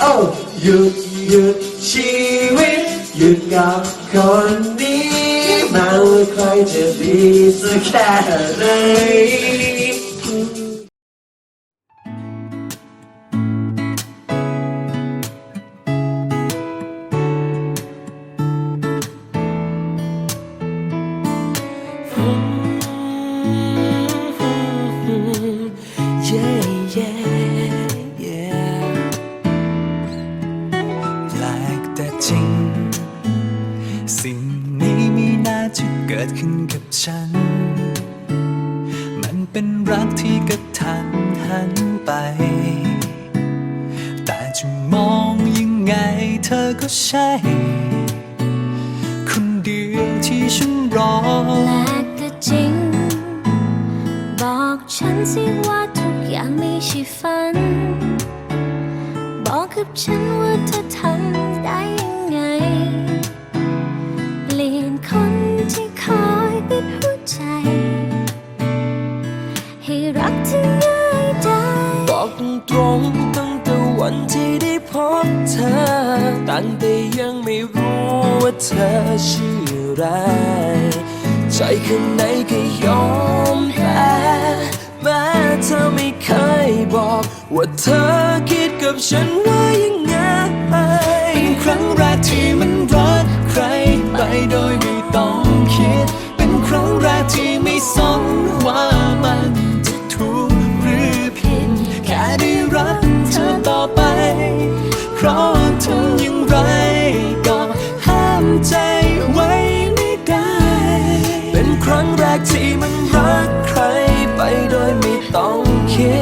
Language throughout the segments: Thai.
โอ้หยุดหยุดชีวิตหยุดกับคนนี้ม้ว่าใครจะดีสักแค่ไหน yeah, yeah, กิดขึ้นกับฉัน มันเป็นรักที่กระทันหันไป แต่จะมองยังไงเธอก็ใช่ คนเดียวที่ฉันรอแปลกแต่จริง บอกฉันสิว่าทุกอย่างไม่ใช่ฝัน บอกกับฉันว่าเธอทำได้ยัง รงตั้งแต่วันที่ได้พบเธอ ตั้งแต่ยังไม่รู้ว่าเธอชื่ออะไร ใจข้างในก็ยอมแพ้แม้เธอไม่เคยบอก ว่าเธอคิดกับฉันว่ายังไงเป็นครั้งแรกที่มันรักใครไปโดยไม่ต้องคิด เป็นครั้งแรกที่ไม่สนว่ามัน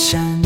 山。